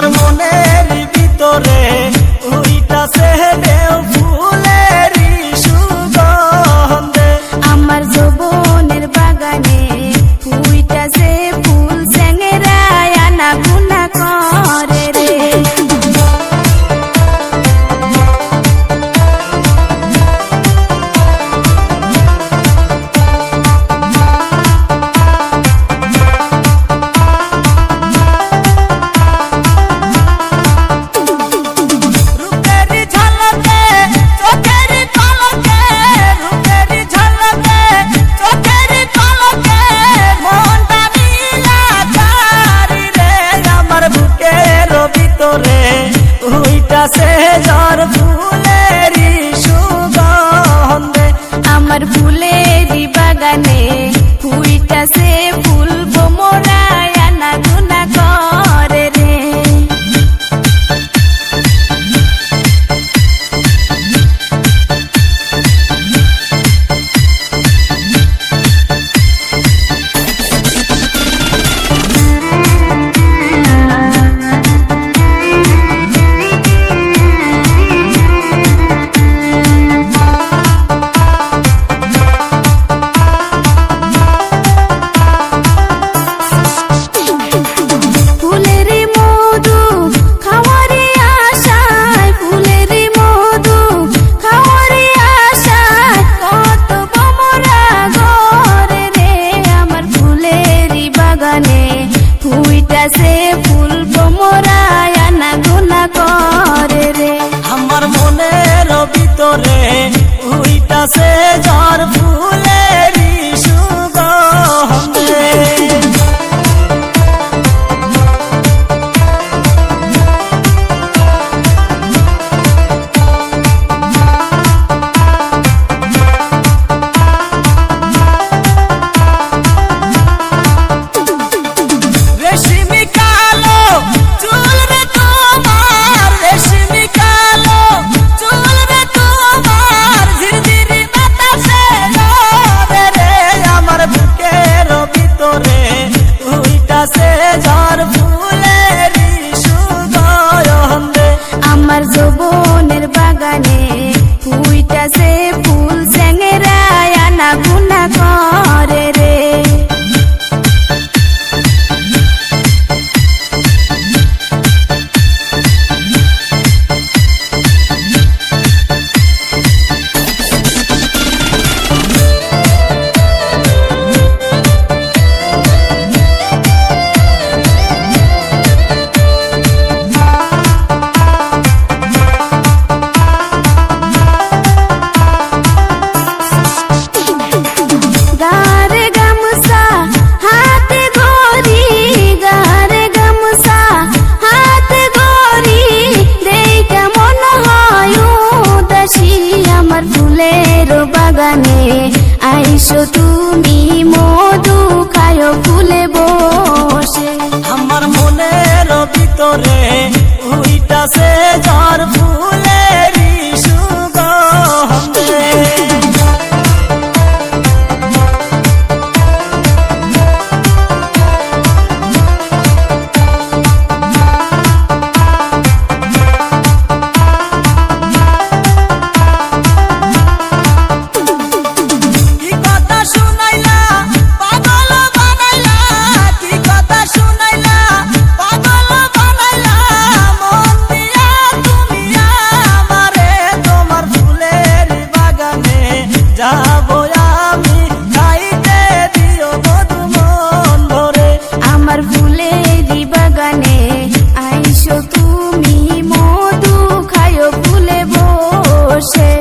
আমার মনের ভিতরে উইটা সেহেদেও এসো তুমি মধু খায় ফুলে বসে। আমার মনের ভিতরে উইটাছে ঝড় ফুল যাব আমি। খাইতে বাগানে আইসো তুমি মধু খায়ো ফুলে বসে।